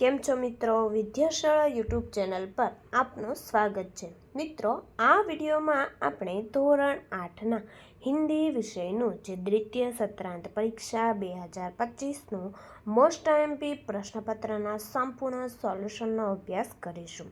કેમ છો મિત્રો? વિદ્યાશાળા યુટ્યુબ ચેનલ પર આપનું સ્વાગત છે. મિત્રો, આ વિડીયોમાં આપણે ધોરણ આઠના હિન્દી વિષયનું જે દ્વિતીય સત્રાંત પરીક્ષા બે હજાર પચીસનું મોસ્ટ આઈએમપી પ્રશ્નપત્રના સંપૂર્ણ સોલ્યુશનનો અભ્યાસ કરીશું.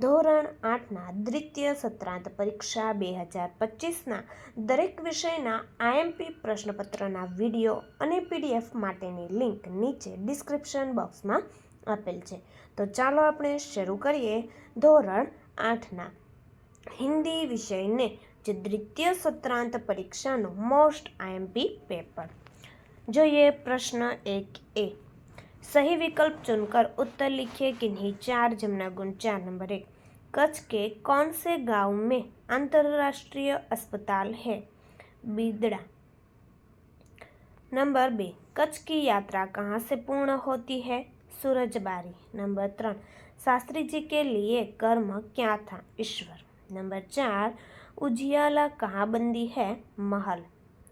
ધોરણ આઠના દ્વિતીય સત્રાંત પરીક્ષા બે હજાર પચીસના દરેક વિષયના આઈએમપી પ્રશ્નપત્રના વીડિયો અને પીડીએફ માટેની લિંક નીચે ડિસ્ક્રિપ્શન બોક્સમાં આપેલ છે તો ચાલો આપણે શરૂ કરીએ ધોરણ આઠના હિન્દી વિષયને જે દ્વિતીય સત્રાંત પરીક્ષાનું મોસ્ટ આઈએમપી પેપર જોઈએ પ્રશ્ન એક એ सही विकल्प चुनकर उत्तर लिखिए किन्हीं चार जमुना गुण चार नंबर एक कच्छ के कौन से गांव में अंतर्राष्ट्रीय अस्पताल है बीदड़ा नंबर बे कच्छ की यात्रा कहाँ से पूर्ण होती है सूरजबारी नंबर तीन शास्त्री जी के लिए कर्म क्या था ईश्वर नंबर चार उजियाला कहाँ बंदी है महल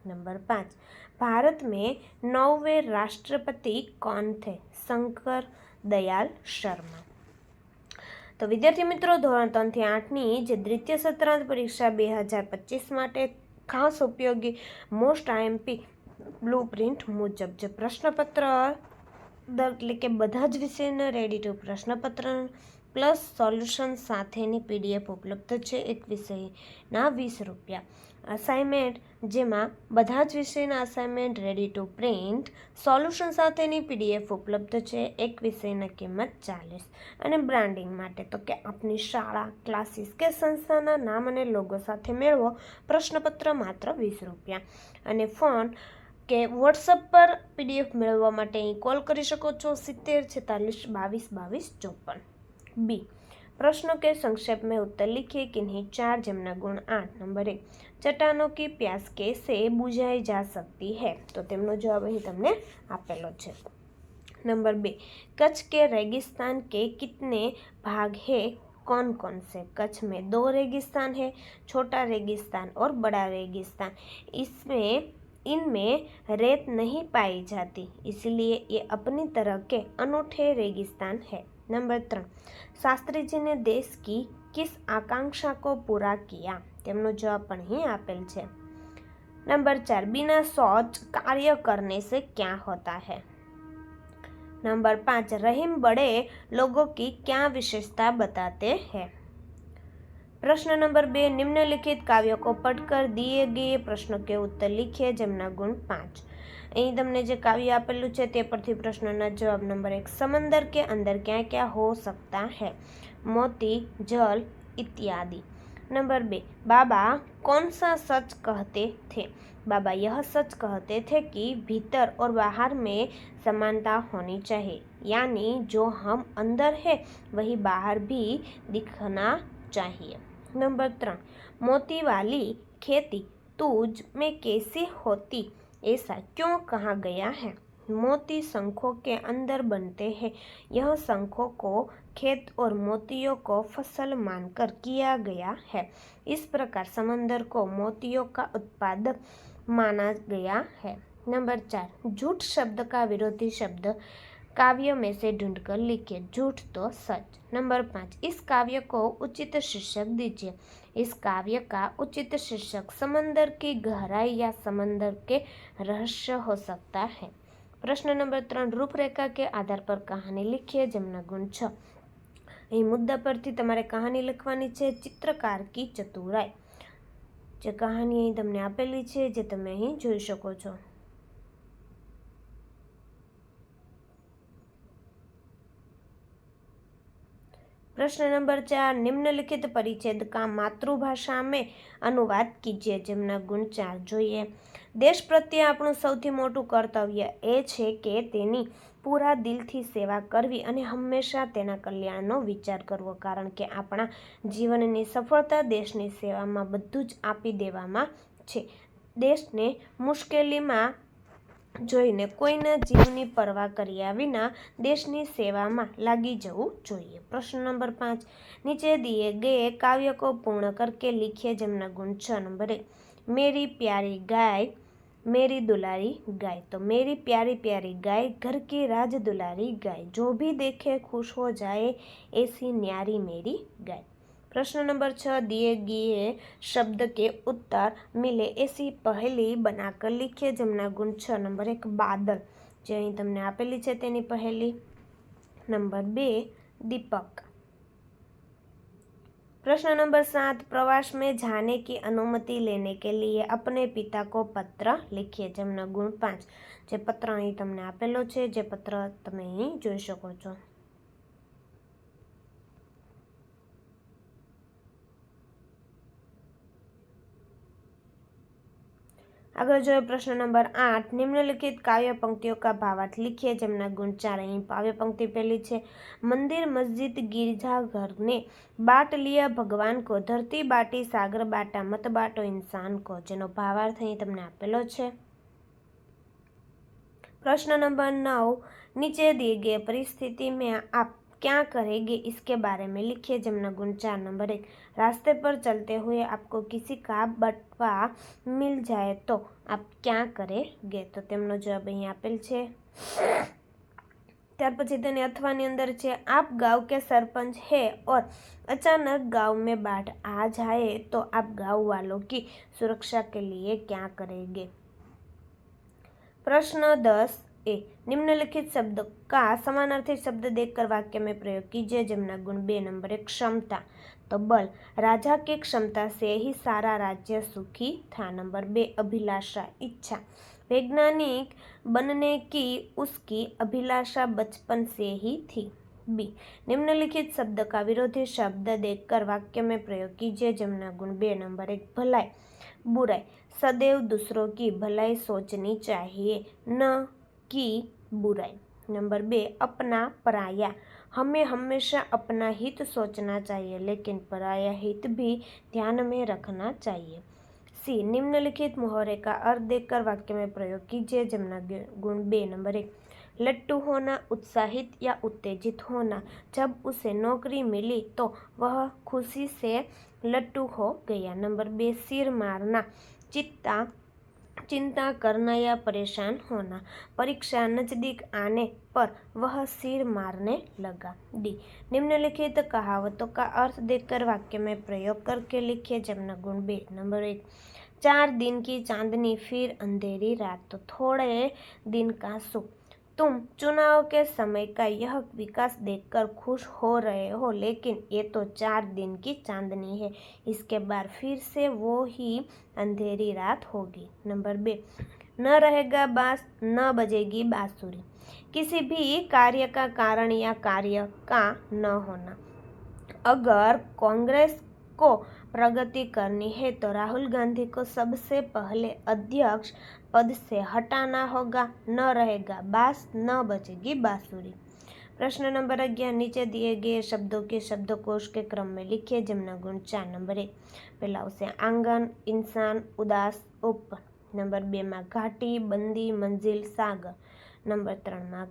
नंबर पाँच भारत में नौवे राष्ट्रपति कौन थे શંકર દયાલ શર્મા તો વિદ્યાર્થી મિત્રો ધોરણ ત્રણથી આઠની જે દ્વિતીય સત્રાંત પરીક્ષા બે હજાર પચીસ માટે ખાસ ઉપયોગી મોસ્ટ આઈએમપી બ્લુ પ્રિન્ટ મુજબ જે પ્રશ્નપત્ર એટલે કે બધા જ વિષયના રેડી ટુ પ્રશ્નપત્ર પ્લસ સોલ્યુશન સાથેની પીડીએફ ઉપલબ્ધ છે એક વિષયના વીસ રૂપિયા. અસાઇનમેન્ટ જેમાં બધા જ વિષયના assignment ready to print solution સાથેની પીડીએફ ઉપલબ્ધ છે એક વિષયની કિંમત ચાલીસ. અને બ્રાન્ડિંગ માટે તો કે આપની શાળા ક્લાસીસ કે સંસ્થાના નામ અને લોગો સાથે મેળવો, પ્રશ્નપત્ર માત્ર વીસ રૂપિયા. અને ફોન કે વોટ્સઅપ પર પીડીએફ મેળવવા માટે અહીં કોલ કરી શકો છો સિત્તેર છેતાલીસ બાવીસ બાવીસ ચોપન बी प्रश्नों के संक्षेप में उत्तर लिखिए किन्हीं चार जमुना गुण आठ नंबर एक चट्टानों की प्यास कैसे बुझाई जा सकती है તો તેમનો જવાબ અહીં તમને આપેલો છે नंबर बे कच्छ के रेगिस्तान के कितने भाग है कौन कौन से कच्छ में दो रेगिस्तान है छोटा रेगिस्तान और बड़ा रेगिस्तान इसमें इनमें रेत नहीं पाई जाती इसलिए ये अपनी तरह के अनूठे रेगिस्तान है नंबर ત્રણ શાસ્ત્રીજીને દેશ की किस आकांक्षा को पूरा किया તેમનો જવાબ પણ અહીં આપેલ છે नंबर चार बिना शौच कार्य करने से क्या होता है नंबर पाँच रहीम बड़े लोगों की क्या विशेषता बताते हैं प्रश्न नंबर बे निम्नलिखित काव्यों को पढ़कर दिए गए प्रश्नों के उत्तर लिखिए जमना गुण पाँच અહીં તમને જે કાવ્ય આપેલું છે તે પરથી પ્રશ્નના જવાબ નંબર એક સમંદર કે અંદર ક્યાં ક્યાં હો सकता है मोती जल इत्यादि नंबर बे बाबा कौन सा सच कहते थे बाबा यह सच कहते थे कि भीतर और बाहर में समानता होनी चाहिए यानी जो हम अंदर है वही बाहर भी दिखना चाहिए नंबर तीन मोती वाली खेती तूज में कैसी होती? ऐसा क्यों कहा गया है? मोती शंखों के अंदर बनते हैं। यह शंखों को खेत और मोतियों को फ़सल मानकर किया गया है। इस प्रकार समंदर को मोतियों का उत्पादक माना गया है। नंबर चार, झूठ शब्द का विरोधी शब्द काव्य में से ढूंढकर लिखिए झूठ तो सच नंबर पाँच इस काव्य को उचित शीर्षक दीजिए इस काव्य का उचित शीर्षक समंदर की गहराई या समंदर के रहस्य हो सकता है પ્રશ્ન નંબર ત્રણ રૂપરેખા કે આધાર પર કહાની લીખીએ જેમના ગુણ છ અહીં મુદ્દા પરથી તમારે કહાની લખવાની છે ચિત્રકાર કી ચતુરાઈ જે કહાની અહીં તમને આપેલી છે જે તમે અહીં જોઈ શકો છો પ્રશ્ન નંબર ચાર, નિમ્નલિખિત પરિચ્છેદ કા માતૃભાષા મેં અનુવાદ કીજીએ જેમના ગુણ ચાર જોઈએ. દેશ પ્રત્યે આપણું સૌથી મોટું કર્તવ્ય એ છે કે તેની પૂરા દિલથી સેવા કરવી અને હંમેશા તેના કલ્યાણનો વિચાર કરવો, કારણ કે આપણા જીવનની સફળતા દેશની સેવામાં બધું જ આપી દેવામાં છે. દેશને મુશ્કેલીમાં જોઈને કોઈના જીવની પરવા કર્યા વિના દેશની સેવામાં લાગી જવું જોઈએ. પ્રશ્ન નંબર પાંચ. નીચે દિએ ગયે કાવ્યકો પૂર્ણ કરકે લીખીએ જેમના ગુણ છ નંબર. એક મેરી પ્યારી ગાય, મેરી દુલારી ગાય. તો મેરી પ્યારી પ્યારી ગાય, ઘર કી રાજ દુલારી ગાય. જો ભી દેખે ખુશ હો જાય, એસી ન્યારી મેરી ગાય. प्रश्न नंबर छः दिए गए शब्द के उत्तर मिले ऐसी पहली बनाकर लिखिए जमना गुण छ नंबर एक बादल જે અહીં તમને આપેલી છે તેની પહેલી नंबर बे दीपक प्रश्न नंबर सात प्रवास में जाने की अनुमति लेने के लिए अपने पिता को पत्र लिखिए जमना गुण पांच જે પત્ર અહીં તમને આપેલો છે જે પત્ર તમે અહીં જોઈ શકો છો આગળ જોઈએ પ્રશ્ન નંબર આઠ. નિમ્નલિખિત કાવ્ય પંક્તિઓ કા ભાવાર્થ લીખીએ જેમના ગુણ ચાર અહીં કાવ્ય પંક્તિ પહેલી છે. મંદિર, મસ્જિદ ગિરજાઘરને ને ભગવાન કો, ધરતી બાટી, સાગર બાટા, મત બાટો, ઇન્સાન કો, જેનો ભાવાર્થ અહીં તમને આપેલો છે. પ્રશ્ન નંબર નવ. નીચે દિએ પરિસ્થિતિ મેં આપ क्या करेंगे इसके बारे में लिखिए जमना गुण चार नंबर एक रास्ते पर चलते हुए आपको किसी का बटवा मिल जाए तो आप क्या करेंगे તો તેમનો જવાબ અહીં આપેલ છે ત્યાર પછી તેની અથવાની અંદર છે आप गांव के सरपंच है और अचानक गांव में बाढ़ आ जाए तो आप गांव वालों की सुरक्षा के लिए क्या करेंगे प्रश्न दस ए निम्नलिखित शब्द का समानार्थी शब्द देखकर वाक्य में प्रयोग कीजिए जमना गुण बे नंबर एक क्षमता तो बल राजा की क्षमता से ही सारा राज्य सुखी था नंबर बे अभिलाषा इच्छा वैज्ञानिक बनने की उसकी अभिलाषा बचपन से ही थी बी निम्नलिखित शब्द का विरोधी शब्द देखकर वाक्य में प्रयोग कीजिए जमना गुण बे नंबर एक भलाई बुराई सदैव दूसरों की भलाई सोचनी चाहिए न की बुराई। नंबर बे, अपना पराया। हमें हमेशा अपना हित सोचना चाहिए, लेकिन पराया हित भी ध्यान में रखना चाहिए। सी, निम्नलिखित मुहरे का अर्थ देखकर वाक्य में प्रयोग कीजिए, जमना गुण बे, नंबर एक। लट्टू होना उत्साहित या उत्तेजित होना। जब उसे नौकरी मिली तो वह खुशी से लट्टू हो गया। नंबर बे, सिर मारना। चित्ता चिंता करना या परेशान होना परीक्षा नज़दीक आने पर वह सिर मारने लगा डी निम्नलिखित कहावतों का अर्थ देखकर वाक्य में प्रयोग करके लिखिए जमना गुण बे नंबर एक चार दिन की चांदनी फिर अंधेरी रात तो थोड़े दिन का सुख तुम चुनाव के समय का यह विकास देखकर खुश हो रहे हो, लेकिन ये तो चार दिन की चांदनी है। इसके बाद फिर से वो ही अंधेरी रात होगी। नंबर बे, न रहेगा बास, न बजेगी बांसुरी। किसी भी कार्य का कारण या कार्य का न होना। अगर कांग्रेस को प्रगति करनी है तो राहुल गांधी को सबसे पहले अध्यक्ष पद से हटाना होगा। न रहेगा, बास न बचेगी बांसुरी। प्रश्न नंबर अग्यारह नीचे दिए गए शब्दों के शब्दकोश के क्रम में लिखिए जमना गुण चार नंबर एक पहला उसे आँगन, इंसान, उदास, उप। नंबर बे में घाटी बंदी, मंजिल, सागर। नंबर त्रण में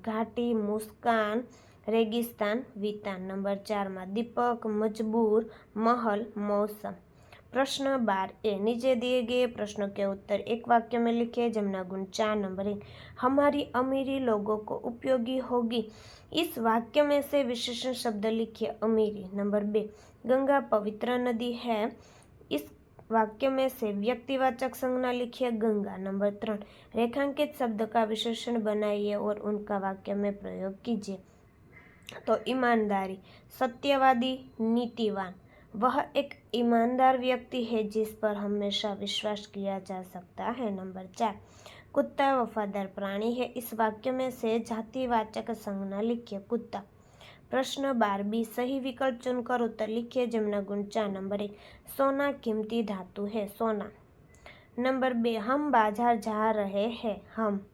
रेगिस्तान वितान। नंबर चार में दीपक मजबूर, महल, मौसम। प्रश्न बार ए, नीचे दिए गए प्रश्नों के उत्तर एक वाक्य में लिखे, जमुना गुण चार नंबर। एक हमारी अमीरी लोगों को उपयोगी होगी। इस वाक्य में से विशेषण शब्द लिखिए, अमीरी। नंबर बे, गंगा पवित्र नदी है। इस वाक्य में से व्यक्तिवाचक संज्ञा लिखिए, गंगा। नंबर त्रण, रेखांकित शब्द का विशेषण बनाइए और उनका वाक्य में प्रयोग कीजिए। तो ईमानदारी, सत्यवादी, नीतिवान। वह एक ईमानदार व्यक्ति है जिस पर हमेशा विश्वास किया जा सकता है। नंबर चार, कुत्ता वफादार प्राणी है। इस वाक्य में से जातिवाचक संज्ञा लिखिए, कुत्ता। प्रश्न बार बी, सही विकल्प चुनकर उत्तर लिखिए, जमुना गुण चार। नंबर एक, सोना कीमती धातु है, सोना। नंबर बे, हम बाज़ार जा रहे हैं, हम।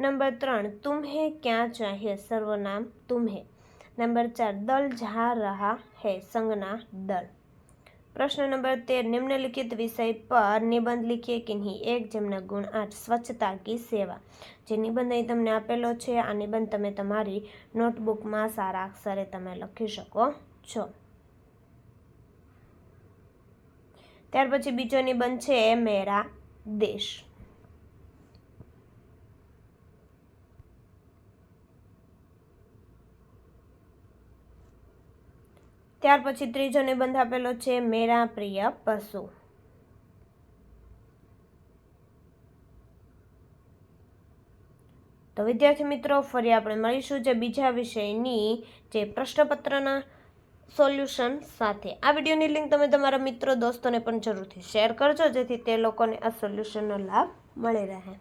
नंबर त्रण, तुम्हें क्या चाहिए? सर्वनाम, तुम्हें। નંબર ચાર, દલ જા રહા હૈ સંજ્ઞા દલ. પ્રશ્ન નંબર તેર, નિમ્નલિખિત વિષય પર નિબંધ લખીએ કે નહીં? એક, જેમના ગુણ આઠ, સ્વચ્છતા કી સેવા. જે નિબંધ અહીં તમને આપેલો છે, આ નિબંધ તમે તમારી નોટબુકમાં સારા અક્ષરે તમે લખી શકો છો. ત્યાર પછી બીજો નિબંધ છે, મેરા દેશ. ત્યાર પછી ત્રીજો નિબંધ આપેલો છે, મેરા પ્રિય પશુ. તો વિદ્યાર્થી મિત્રો, ફરી આપણે મળીશું જે બીજા વિષયની જે પ્રશ્નપત્રના સોલ્યુશન સાથે. આ વિડીયોની લિંક તમે તમારા મિત્રો, દોસ્તોને પણ જરૂરથી શેર કરજો, જેથી તે લોકોને આ સોલ્યુશનનો લાભ મળી રહે.